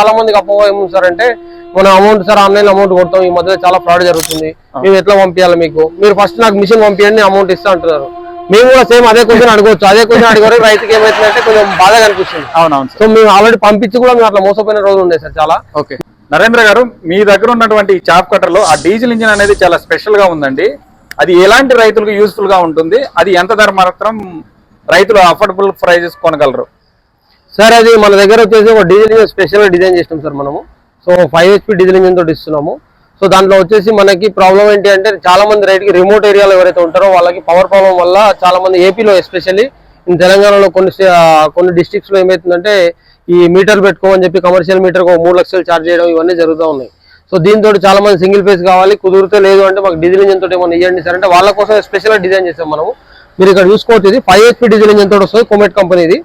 చాలా మందికి అపోహ ఏముంది సార్ అంటే మనం అమౌంట్ సార్ ఆన్లైన్ అమౌంట్ కొడతాం ఈ మధ్యలో చాలా ఫ్రాడ్ జరుగుతుంది. మేము ఎట్లా పంపించాలి మీకు? మీరు ఫస్ట్ నాకు మిషన్ పంపించండి అమౌంట్ ఇస్తా అంటున్నారు. మేము కూడా సేమ్ అదే క్వశ్చన్ అడగవచ్చు. అదే క్వశ్చన్ అడిగారు రైతుకి ఏమైతుందంటే కొంచెం బాధగా అనిపిస్తుంది. అవునవును సో మేము ఆల్రెడీ పంపించి కూడా మేము అట్లా మోసపోయిన రోజులు ఉన్నాయి సార్ చాలా. ఓకే. నరేంద్ర గారు మీ దగ్గర ఉన్నటువంటి ఈ చాప్ కట్టర్లో ఆ డీజిల్ ఇంజిన్ అనేది చాలా స్పెషల్గా ఉందండి. అది ఎలాంటి రైతులకు యూస్ఫుల్గా ఉంటుంది? అది ఎంత ధర మాత్రం రైతులు అఫోర్డబుల్ ప్రైజెస్ కొనగలరు? సార్ అది మన దగ్గర వచ్చేసి ఒక డీజిల్ ఇంజిన్ స్పెషల్గా డిజైన్ చేసినాం సార్ మనము. So five HP diesel engine తోటి ఇస్తున్నాము. సో దాంట్లో వచ్చేసి మనకి ప్రాబ్లం ఏంటి అంటే చాలా మంది రైతుకి రిమోట్ ఏరియాలో ఎవరైతే ఉంటారో వాళ్ళకి పవర్ ప్రాబ్లం వల్ల చాలా మంది ఏపీలో ఎస్పెషల్లీ తెలంగాణలో కొన్ని కొన్ని డిస్ట్రిక్ట్స్లో ఏమవుతుందంటే ఈ మీటర్ పెట్టుకోమని చెప్పి కమర్షియల్ మీటర్ మూడు లక్షలు ఛార్జ్ చేయడం ఇవన్నీ జరుగుతూ ఉన్నాయి. సో దీంతో చాలా మంది సింగిల్ ఫేస్ కావాలి. కుదిరితే లేదు అంటే మాకు డీజిల్ ఇంజిన్ తోటి ఏమైనా ఇవ్వండి సార్. అంటే వాళ్ళ కోసం స్పెషల్గా డిజైన్ చేసాం మనము. మీరు ఇక్కడ చూసుకోవచ్చు ఇది ఫైవ్ హెచ్పి డీజిల్ ఇంజిన్ తోటి వస్తుంది. కోమెట్ కంపెనీది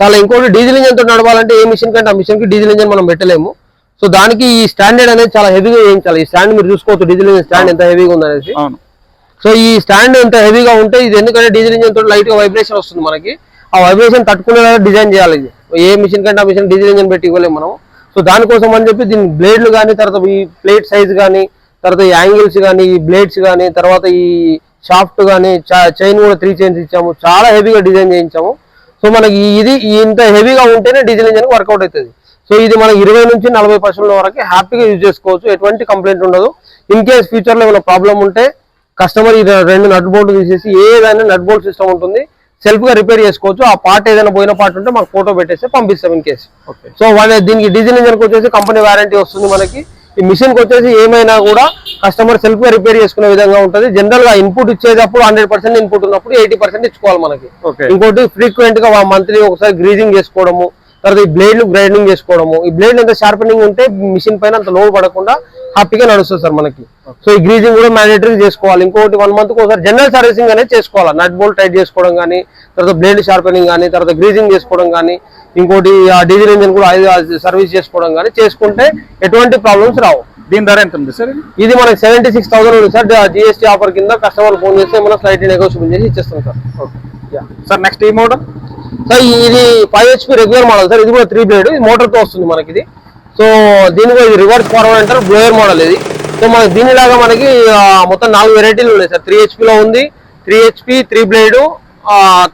చాలా ఇంకోటి డీజిల్ ఇంజిన్ తోటి నడవాలంటే ఏ మిషన్ కంటే ఆ మిషన్కి డీజిల్ ఇంజిన్ మనం పెట్టలేము. సో దానికి ఈ స్టాండర్డ్ అనేది చాలా హెవీగా వేయించాలి. ఈ స్టాండ్ మీరు చూసుకోవచ్చు డీజిల్ ఇంజిన్ స్టాండ్ ఎంత హెవీగా ఉందనేసి. సో ఈ స్టాండ్ ఎంత హెవీగా ఉంటే ఇది ఎందుకంటే డీజిల్ ఇంజిన్ తోటి లైట్గా వైబ్రేషన్ వస్తుంది మనకి. ఆ వైబ్రేషన్ తట్టుకునేలా డిజైన్ చేయాలి. ఇది ఏ మిషన్ కంటే ఆ మిషన్ డీజిల్ ఇంజిన్ పెట్టి ఇవ్వలేము మనం. సో దానికోసం అని చెప్పి దీని బ్లేడ్లు కానీ తర్వాత ఈ ప్లేట్ సైజ్ కానీ తర్వాత ఈ యాంగిల్స్ కానీ ఈ బ్లేడ్స్ కానీ తర్వాత ఈ షాఫ్ట్ కానీ చైన్ కూడా త్రీ చైన్స్ ఇచ్చాము. చాలా హెవీగా డిజైన్ చేయించాము. సో మనకి ఇది ఇంత హెవీగా ఉంటేనే డీజిల్ ఇంజిన్ వర్కౌట్ అవుతుంది. సో ఇది మనకి ఇరవై నుంచి నలభై పర్సెంట్ వరకు హ్యాపీగా యూజ్ చేసుకోవచ్చు. ఎటువంటి కంప్లైంట్ ఉండదు. ఇన్ కేస్ ఫ్యూచర్లో ఏమైనా ప్రాబ్లం ఉంటే కస్టమర్ ఈ రెండు నట్ బోల్ట్ తీసేసి ఏదైనా నట్ బోల్ట్ సిస్టమ్ ఉంటుంది సెల్ఫ్గా రిపేర్ చేసుకోవచ్చు. ఆ పార్ట్ ఏదైనా పోయిన పార్ట్ ఉంటే మాకు ఫోటో పెట్టేస్తే పంపిస్తాం ఇన్ కేసు ఓకే సో వాళ్ళ దీనికి డీజిల్ ఇంజన్కి వచ్చేసి కంపెనీ వారంటీ వస్తుంది మనకి. ఈ మిషన్కి వచ్చేసి ఏమైనా కూడా కస్టమర్ సెల్ఫ్గా రిపేర్ చేసుకునే విధంగా ఉంటుంది. జనరల్గా ఇన్పుట్ ఇచ్చేటప్పుడు హండ్రెడ్ పర్సెంట్ ఇన్పుట్ ఉన్నప్పుడు ఎయిటీ పర్సెంట్ ఇచ్చుకోవాలి మనకి. ఓకే ఇంకోటి ఫ్రీక్వెంట్గా మంత్లీ ఒకసారి గ్రీజింగ్ చేసుకోవడము. తర్వాత ఈ బ్లేడ్లు గ్రైండింగ్ చేసుకోవడము. ఈ బ్లేడ్ ఎంత షార్పనింగ్ ఉంటే మిషన్ పైన అంత లోడ్ పడకుండా హ్యాపీగా నడుస్తుంది సార్ మనకి. సో ఈ గ్రీజింగ్ కూడా మ్యాండేటరీ చేసుకోవాలి. ఇంకోటి వన్ మంత్ ఒకసారి జనరల్ సర్వీసింగ్ అనేది చేసుకోవాలి. నట్ బోల్ట్ టైట్ చేసుకోవడం కానీ తర్వాత బ్లేడ్ షార్పనింగ్ కానీ తర్వాత గ్రీజింగ్ చేసుకోవడం కానీ ఇంకోటి ఆ డీజిల్ ఇంజిన్ కూడా సర్వీస్ చేసుకోవడం కానీ చేసుకుంటే ఎటువంటి ప్రాబ్లమ్స్ రావు. దీని ధర ఎంత ఉంది సార్ ఇది? ఇది మనకి సెవెంటీ సిక్స్ థౌసండ్ ఉంది సార్. జిఎస్టీ ఆఫర్ కింద కస్టమర్ ఫోన్ చేస్తే మనం స్లైట్ నెగోషియబుల్ చేసి ఇచ్చేస్తాం సార్. ఓకే. సార్ నెక్స్ట్ ఈ మోడల్ సార్ ఇది five HP regular model sir ఇది కూడా త్రీ బ్లేడ్ ఇది మోటార్తో వస్తుంది మనకి ఇది సో దీని కూడా ఇది రివర్స్ ఫార్వర్డ్ అంటారు బ్లోయర్ మోడల్ ఇది. సో మనకి దీనిలాగా మనకి మొత్తం నాలుగు వెరైటీలు ఉన్నాయి సార్ త్రీ లో ఉంది త్రీ హెచ్పి త్రీ బ్లేడ్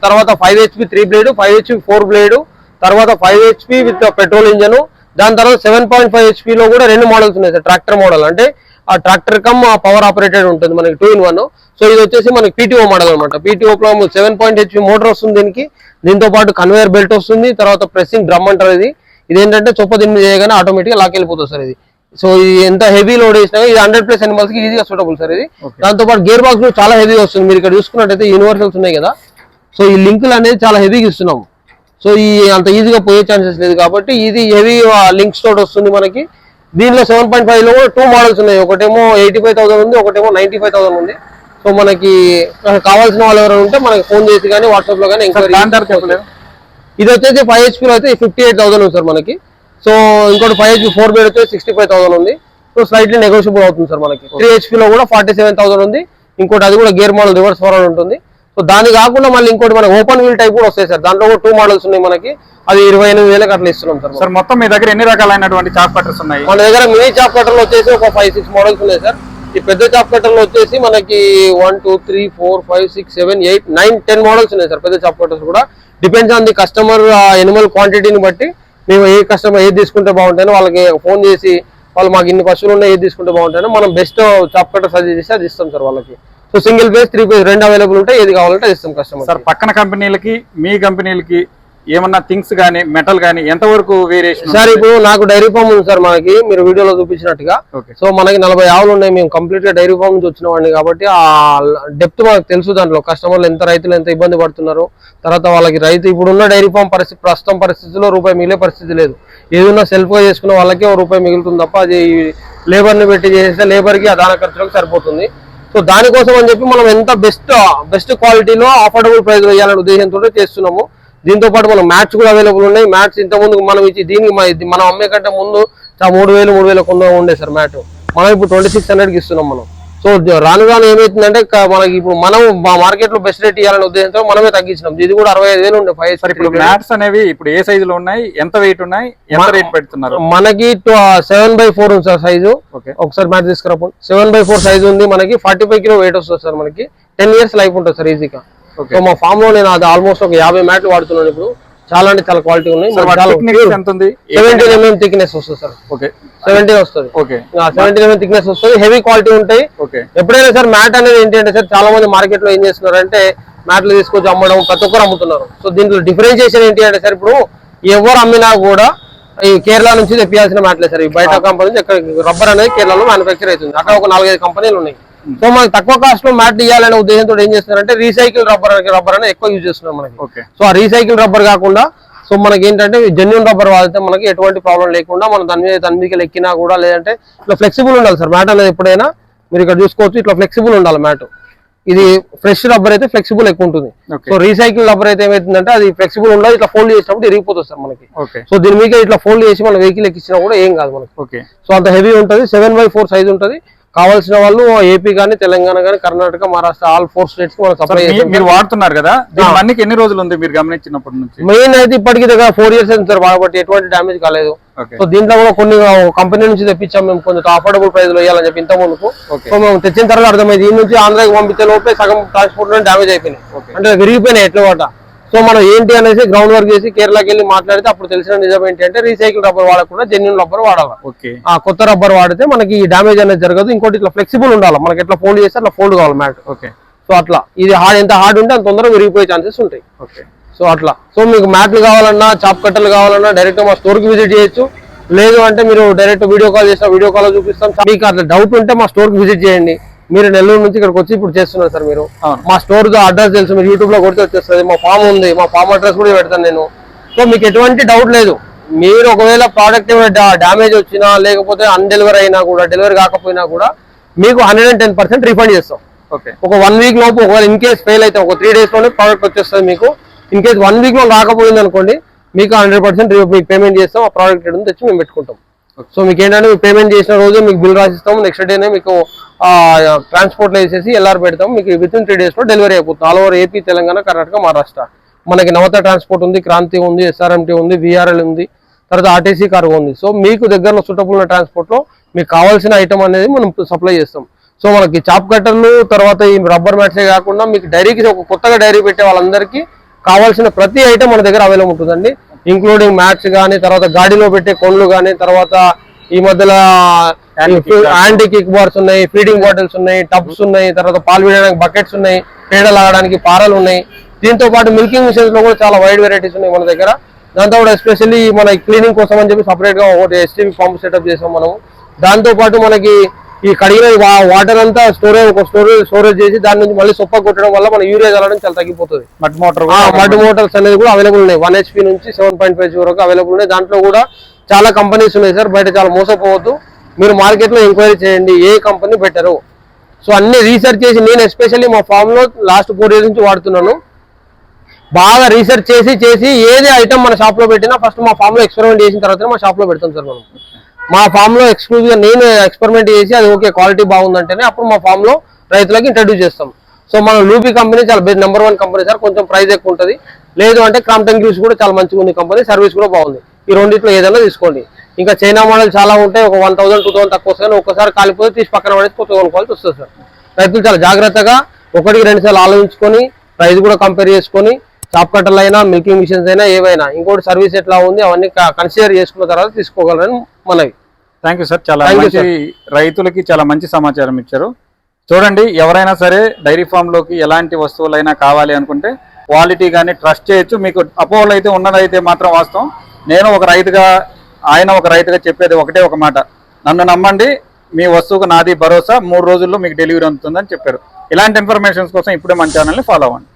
తర్వాత five HP three blade five HP four blade తర్వాత five HP with petrol engine దాని తర్వాత సెవెన్ పాయింట్ ఫైవ్లో కూడా రెండు మోడల్స్ ఉన్నాయి సార్ ట్రాక్టర్ మోడల్ అంటే ఆ ట్రాక్టర్ కమ్ పవర్ ఆపరేటెడ్ ఉంటుంది మనకి టూ ఇన్ వన్ సో ఇది వచ్చేసి మనకి పీటీఓ మోడల్ అనమాట PTO seven point HP motor వస్తుంది దీనికి. దీంతో పాటు కన్వేయర్ బెల్ట్ వస్తుంది. తర్వాత ప్రెస్సింగ్ డ్రమ్ అంటారు ఇది. ఇదేంటంటే చొప్ప దీని మీద చేయగానే ఆటోమేటిక్గా లాక్ వెళ్ళిపోతుంది సార్ ఇది. సో ఇది ఎంత హెవీ లోడ్ వేసినా ఇది హండ్రెడ్ ప్లస్ అనిమల్స్కి ఈజీగా సూటబుల్ సార్ ఇది. దాంతో పాటు గేర్ బాక్స్ కూడా చాలా హెవీ వస్తుంది. మీరు ఇక్కడ చూసుకున్నట్టయితే యూనివర్సల్స్ ఉన్నాయి కదా. సో ఈ లింకులు అనేది చాలా హెవీగా ఇస్తున్నాం సో ఈ అంత ఈజీగా పోయే ఛాన్సెస్ లేదు కాబట్టి ఇది హెవీ లింక్స్ తోటి వస్తుంది మనకి. దీనిలో సెవెన్ పాయింట్ ఫైవ్లో కూడా టూ మోడల్స్ ఉన్నాయి. ఒకటేమో ఎయిటీ ఫైవ్ థౌసండ్ ఉంది ఒకటేమో నైన్టీ ఫైవ్ థౌసండ్ ఉంది. సో మనకి కావాల్సిన వాళ్ళు ఎవరైనా ఉంటే మనకి ఫోన్ చేసి కానీ వాట్సాప్లో కానీ ఎంక్వైరీ ఇది వచ్చేసి ఫైవ్ హెచ్పీలో అయితే ఫిఫ్టీ ఎయిట్ థౌసండ్ ఉంది సార్ మనకి. సో ఇంకోటి ఫైవ్ హెచ్పీ ఫోర్ బెడ్ వచ్చేసి సిక్స్టీ ఫైవ్ థౌసండ్ ఉంది. సో స్లైట్లీ నెగోషియబుల్ అవుతుంది సార్ మనకి. త్రీ హెచ్పీలో కూడా ఫార్టీ సెవెన్ థౌసండ్ ఉంది. ఇంకోటి అది కూడా గేర్ మోడల్ రివర్స్ ఫార్వర్డ్ ఉంటుంది. సో దాని కాకుండా మళ్ళీ ఇంకోటి మనకి ఓపెన్ వీల్ టైప్ కూడా వస్తాయి సార్. దాంట్లో టూ మోడల్స్ ఉన్నాయి మనకి. అది ఇరవై ఎనిమిది వేలకు అట్లా ఇస్తున్నాం సార్ సార్ మొత్తం మీ దగ్గర ఎన్ని రకాలైనటువంటి చాప్ కట్టర్స్ ఉన్నాయి? మన దగ్గర మినీ చాప్ కట్టర్లు వచ్చేసి ఒక ఫైవ్ సిక్స్ మోడల్స్ ఉన్నాయి సార్. ఈ పెద్ద చాప్ కట్టర్లు వచ్చేసి మనకి one two three four five six seven eight nine ten models ఉన్నాయి సార్. పెద్ద చాప్ కట్టర్స్ కూడా. Depends on the customer animal క్వాంటిటీని బట్టి మేము ఏ కస్టమర్ ఏది తీసుకుంటే బాగుంటాయో వాళ్ళకి ఫోన్ చేసి వాళ్ళు మాకు ఇన్ని పశువులు ఉన్నాయి ఏది తీసుకుంటే బాగుంటాయో మనం బెస్ట్ చాప్ కట్టర్ సజెస్ట్ చేసి అది ఇస్తాం సార్ వాళ్ళకి. So single page three page రెండు అవైలబుల్ ఉంటాయి ఏది కావాలంటే ఇస్తాం కస్టమర్ సార్ పక్కన కంపెనీలకి మీ కంపెనీలకి ఏమన్నా థింగ్స్ కానీ మెటల్ కానీ ఎంతవరకు వేరియేషన్ సార్ ఇప్పుడు నాకు డైరీ ఫామ్ ఉంది సార్ మనకి మీరు వీడియోలో చూపించినట్టుగా. సో మనకి నలభై ఆవులు ఉన్నాయి మేము కంప్లీట్గా డైరీ ఫామ్ నుంచి వచ్చిన వాడిని కాబట్టి ఆ డెప్త్ మనకు తెలుసు దాంట్లో. కస్టమర్లు ఎంత రైతులు ఎంత ఇబ్బంది పడుతున్నారు తర్వాత వాళ్ళకి రైతు ఇప్పుడు ఉన్న డైరీ ఫామ్ పరిస్థితి ప్రస్తుతం పరిస్థితిలో రూపాయి మిగిలే పరిస్థితి లేదు. ఏదన్నా సెల్ఫ్గా చేసుకున్న వాళ్ళకి ఒక రూపాయి మిగులుతుంది తప్ప అది లేబర్ని పెట్టి చేస్తే లేబర్కి అదాన ఖర్చులకు సరిపోతుంది. సో దానికోసం అని చెప్పి మనం ఎంత బెస్ట్ బెస్ట్ క్వాలిటీలో అఫోర్డబుల్ ప్రైస్ వేయాలనే ఉద్దేశంతో చేస్తున్నాము. దీంతో పాటు మనం మ్యాట్స్ కూడా అవైలబుల్ ఉన్నాయి. మ్యాట్స్ ఇంతకుముందు ముందు మనం ఇచ్చి దీనికి ఇది మనం అమ్మే కంటే ముందు మూడు వేలు మూడు వేల ఉండే సార్ మ్యాట్. మనం ఇప్పుడు ట్వంటీ సిక్స్ హండ్రెడ్కి ఇస్తున్నాం మనం. సో రాను రాను ఏమైతుందంటే మనకి ఇప్పుడు మనం మా మార్కెట్లో బెస్ట్ రేట్ ఇవ్వాలనే ఉద్దేశంతో మనమే తగ్గించినాం. ఇది కూడా అరవై ఐదు వేలు ఉండే ఇప్పుడు మ్యాట్స్ అనేవి ఇప్పుడు ఏ సైజులో ఉన్నాయి? ఎంత వెయిట్ ఉన్నాయి? ఎంత రేట్ పెడుతున్నారు? మనకి సెవెన్ బై ఫోర్ ఉంది సార్ సైజు ఓకే. ఒకసారి మ్యాచ్ తీసుకురాపండి సెవెన్ బై ఫోర్ సైజ్ ఉంది మనకి. ఫార్టీ ఫైవ్ కిలో వెయిట్ వస్తుంది సార్ మనకి. టెన్ ఇయర్స్ లైఫ్ ఉంటుంది సార్ ఈజీగా సో మా ఫామ్లో నేను అది ఆల్మోస్ట్ ఒక యాభై మ్యాట్లు వాడుతున్నాను ఇప్పుడు. చాలా అంటే చాలా క్వాలిటీ ఉన్నాయి. సెవెంటీన్ ఎంఎం థిక్నెస్ వస్తుంది. Sir okay. సెవెంటీన్ వస్తుంది. ఓకే. సెవెంటీన్ ఎంఎం థిక్నెస్ వస్తుంది. హెవీ క్వాలిటీ ఉంటాయి. ఓకే. ఎప్పుడైనా సార్ మ్యాట్ అనేది ఏంటంటే సార్ చాలా మంది మార్కెట్లో ఏం చేస్తున్నారు అంటే మ్యాట్లు తీసుకొచ్చి అమ్మడం ప్రతి ఒక్కరు అమ్ముతున్నారు. సో దీంట్లో డిఫరెన్షియేషన్ ఏంటి అంటే సార్ ఇప్పుడు ఎవరు అమ్మినా కూడా ఈ కేరళ నుంచి తెప్పియాల్సిన మ్యాట్లే సార్ ఈ బయట కంపెనీ నుంచి ఇక్కడ రబ్బర్ అనేది కేరళలో మ్యానుఫ్యాక్చర్ అవుతుంది. అక్కడ ఒక నాలుగైదు కంపెనీలు ఉన్నాయి. సో మనకి తక్కువ కాస్ట్లో మ్యాట్ ఇవ్వాలనే ఉద్దేశంతో ఏం చేస్తున్నారంటే రీసైకిల్ రబ్బర్ రబ్బర్ అనేది ఎక్కువ యూజ్ చేస్తున్నారు మనకి. ఓకే సో ఆ రీసైకిల్ రబ్బర్ కాకుండా సో మనకి ఏంటంటే జెన్యున్ రబ్బర్ వాడితే మనకి ఎటువంటి ప్రాబ్లం లేకుండా మనం దాని మీద దాని మీదకి ఎక్కినా కూడా లేదంటే ఇట్లా ఫ్లెక్సిబుల్ ఉండాలి సార్. మ్యాట్ అనేది ఎప్పుడైనా మీరు ఇక్కడ చూసుకోవచ్చు ఇట్లా ఫ్లెక్సిబుల్ ఉండాలి మ్యాట్. ఇది ఫ్రెష్ రబ్బర్ అయితే ఫ్లెక్సిబుల్ ఎక్కువ ఉంటుంది. సో రీసైకిల్ రబ్బర్ అయితే ఏమవుతుందంటే అది ఫ్లెక్సిబుల్ ఉండదు ఇట్లా ఫోల్డ్ చేసినప్పుడు ఇరిగిపోతుంది సార్ మనకి. ఓకే సో దీని మీద ఇట్లా ఫోల్డ్ చేసి మన వెహికల్ ఎక్కించినా కూడా ఏం కాదు మనకి. ఓకే సో అంత హెవీ ఉంటుంది సెవెన్ బై ఫోర్ సైజ్ ఉంటుంది. కావాల్సిన వాళ్ళు ఏపీ కానీ తెలంగాణ కానీ కర్ణాటక మహారాష్ట్ర ఆల్ ఫోర్ స్టేట్స్కి మనం సప్లై మీ- మీరు వాడుతున్నారు కదా? దీని మన్నికి ఎన్ని రోజులు ఉంది మీరు గమనించినప్పటి నుంచి? మెయిన్ అయితే ఇప్పటికి దగ్గర ఫోర్ ఇయర్స్ అయింది సార్ కాబట్టి ఎటువంటి డ్యామేజ్ కాలేదు. సో దీంట్లో కూడా కొన్ని కంపెనీ నుంచి తెప్పించాం మేము కొంచెం అఫోర్డబుల్ ప్రైస్లో ఇవ్వాలని చెప్పి ఇంత ముందుకు సో మేము తెచ్చిన తర్వాత అర్థమైంది ఈ నుంచి ఆంధ్రాకి పంపించే లోపే సగం ట్రాన్స్పోర్ట్లో డ్యామేజ్ అయిపోయినాయి. అంటే విరిగిపోయినాయి ఎట్ల వాట? సో మనం ఏంటి అనేసి గ్రౌండ్ వర్క్ చేసి కేరళకి వెళ్ళి మాట్లాడితే అప్పుడు తెలిసిన నిజం ఏంటి అంటే రీసైకిల్ రబ్బర్ వాడకుండా జెన్యున్ రబ్బర్ వాడాలి. ఓకే. ఆ కొత్త రబ్బర్ వాడితే మనకి డ్యామేజ్ అనేది జరగదు. ఇంకోటి ఇట్లా ఫ్లెక్సిబుల్ ఉండాలి. మనకి ఎట్లా ఫోల్డ్ చేస్తే అట్లా ఫోల్డ్ కావాలి మ్యాట్ ఓకే. సో అట్లా. ఇది హార్డ్ ఎంత హార్డ్ ఉంటే అంత తొందరగా విరిగిపోయే ఛాన్సెస్ ఉంటాయి. ఓకే. సో అట్లా. సో మీకు మ్యాట్లు కావాలన్నా చాప్ కట్టలు కావాలన్నా డైరెక్ట్ మా స్టోర్కి విజిట్ చేయొచ్చు. లేదు అంటే మీరు డైరెక్ట్ వీడియో కాల్ చేసిన వీడియో కాల్ చూపిస్తాం. మీకు అట్లా డౌట్ ఉంటే మా స్టోర్కి విజిట్ చేయండి. మీరు నెల్లూరు నుంచి ఇక్కడికి వచ్చి ఇప్పుడు చేస్తున్నారు సార్ మీరు. మా స్టోర్ అడ్రస్ తెలుసు మీరు యూట్యూబ్లో కొడితే వచ్చేస్తుంది. మా ఫామ్ ఉంది మా ఫామ్ అడ్రస్ కూడా పెడతాను నేను. సో మీకు ఎటువంటి డౌట్ లేదు. మీరు ఒకవేళ ప్రోడక్ట్ ఏమైనా డ్యామేజ్ వచ్చినా లేకపోతే అన్డెలివరీ అయినా కూడా డెలివరీ కాకపోయినా కూడా మీకు hundred and ten percent refund చేస్తాం. ఓకే. ఒక వన్ వీక్ లోపు ఒకవేళ ఇన్ కేస్ ఫెయిల్ అయితే ఒక త్రీ డేస్లోనే ప్రోడక్ట్ వచ్చేస్తుంది మీకు. ఇన్ కేస్ వన్ వీక్లో రాకపోయింది అనుకోండి మీకు హండ్రెడ్ పర్సెంట్ మీకు పేమెంట్ చేస్తాం ఆ ప్రోడక్ట్ తెచ్చి మేము పెట్టుకుంటాం. సో మీకు ఏంటంటే పేమెంట్ చేసిన రోజు మీకు బిల్ రాసిస్తాం నెక్స్ట్ డేనే మీకు ట్రాన్స్పోర్ట్లో వేసేసి ఎల్ఆర్ పెడతాం మీకు విత్ ఇన్ త్రీ డేస్లో డెలివరీ అయిపోతుంది. All over AP Telangana Karnataka Maharashtra మనకి నవత ట్రాన్స్పోర్ట్ ఉంది క్రాంతి ఉంది ఎస్ఆర్ఎంటీ ఉంది విఆర్ఎల్ ఉంది. తర్వాత ఆర్టీసీ కార్గో ఉంది. సో మీకు దగ్గరలో సూటబుల్ ఉన్న ట్రాన్స్పోర్ట్లో మీకు కావాల్సిన ఐటమ్ అనేది మనం సప్లై చేస్తాం. సో మనకి చాప్ కట్టర్లు తర్వాత ఈ రబ్బర్ మ్యాట్సే కాకుండా మీకు డైరీకి ఒక కొత్తగా డైరీ పెట్టే వాళ్ళందరికీ కావాల్సిన ప్రతి ఐటమ్ మన దగ్గర అవైలబుల్ ఉంటుందండి. ఇంక్లూడింగ్ మ్యాట్స్ కానీ తర్వాత గాడిలో పెట్టే కొన్లు కానీ తర్వాత ఈ మధ్యలో యాంటీ కిక్ బార్స్ ఉన్నాయి ఫీడింగ్ బాటిల్స్ ఉన్నాయి టబ్స్ ఉన్నాయి తర్వాత పాలు వేయడానికి బకెట్స్ ఉన్నాయి పేడలు ఆగడానికి పారలు ఉన్నాయి. దీంతో పాటు మిల్కింగ్ మిషన్స్లో కూడా చాలా వైడ్ వెరైటీస్ ఉన్నాయి మన దగ్గర. దాంతో కూడా ఎస్పెషల్లీ మన క్లీనింగ్ కోసం అని చెప్పి సపరేట్గా ఒకటి ఎస్టీవీ పంప్ సెటప్ చేసాం మనం దాంతో పాటు మనకి ఈ కడిగిన వాటర్ అంతా స్టోరేజ్ ఒక స్టోరేజ్ స్టోరేజ్ చేసి దాని నుంచి మళ్ళీ సొప్ప కొట్టడం వల్ల మన యూరియా చల్లడం చాలా తగ్గిపోతుంది. మడ్ మోటార్ మడ్ మోటార్స్ అనేది కూడా అవైలబుల్ ఉన్నాయి. వన్ హెచ్పి నుంచి సెవెన్ పాయింట్ ఫైవ్ వరకు అవైలబుల్ ఉన్నాయి. దాంట్లో కూడా చాలా కంపెనీస్ ఉన్నాయి సార్. బయట చాలా మోసపోవద్దు. మీరు మార్కెట్లో ఎంక్వైరీ చేయండి. ఏ కంపెనీ బెటరు? సో అన్ని రీసెర్చ్ చేసి నేను ఎస్పెషల్లీ మా ఫామ్లో లాస్ట్ ఫోర్ ఇయర్స్ నుంచి వాడుతున్నాను. బాగా రీసెర్చ్ చేసి చేసి ఏది ఐటమ్ మన షాప్లో పెట్టినా ఫస్ట్ మా ఫామ్లో ఎక్స్పెరిమెంట్ చేసిన తర్వాత మా షాప్లో పెడతాం సార్ మనం. మా ఫామ్లో ఎక్స్క్లూజివ్గా నేను ఎక్స్పెరిమెంట్ చేసి అది ఓకే క్వాలిటీ బాగుందంటేనే అప్పుడు మా ఫామ్లో రైతులకు ఇంట్రడ్యూస్ చేస్తాం. సో మన లూపీ కంపెనీ చాలా best number one company sir. కొంచెం ప్రైస్ ఎక్కువ ఉంటుంది. లేదు అంటే క్రాంప్టన్ గ్యూస్ కూడా చాలా మంచిగా ఉంది కంపెనీ సర్వీస్ కూడా బాగుంది. ఈ రెండింటిలో ఏదైనా తీసుకోండి. ఇంకా చైనా మోడల్ చాలా ఉంటాయి ఒక వన్ థౌసండ్ టూ థౌసండ్ తక్కువ వస్తుంది ఒకసారి కాలిపోతే తీసి పక్కన పడేసి కొత్త కొనుక్కోవాల్సి వస్తుంది సార్. రైతులు చాలా జాగ్రత్తగా ఒకటికి రెండు సార్లు ఆలోచించుకొని ప్రైస్ కూడా కంపేర్ చేసుకొని చాప్ కట్టర్లు అయినా మిల్కింగ్ మిషన్స్ అయినా ఏవైనా ఇంకోటి సర్వీస్ ఎట్లా ఉంది అవన్నీ కన్సిడర్ చేసుకున్న తర్వాత తీసుకోగలరని మనవి. థ్యాంక్ యూ సార్ చాలా మంచి రైతులకి చాలా మంచి సమాచారం ఇచ్చారు. చూడండి ఎవరైనా సరే డైరీ ఫామ్లోకి ఎలాంటి వస్తువులైనా కావాలి అనుకుంటే క్వాలిటీ కానీ ట్రస్ట్ చేయొచ్చు. మీకు అపోహలు అయితే ఉన్నదైతే మాత్రం వాస్తవం. నేను ఒక రైతుగా ఆయన ఒక రైతుగా చెప్పేది ఒకటే ఒక మాట. నన్ను నమ్మండి మీ వస్తువుకు నాది భరోసా మూడు రోజుల్లో మీకు డెలివరీ అందుతుందని చెప్పారు. ఇలాంటి ఇన్ఫర్మేషన్స్ కోసం ఇప్పుడే మన ఛానల్ని ఫాలో అవ్వండి.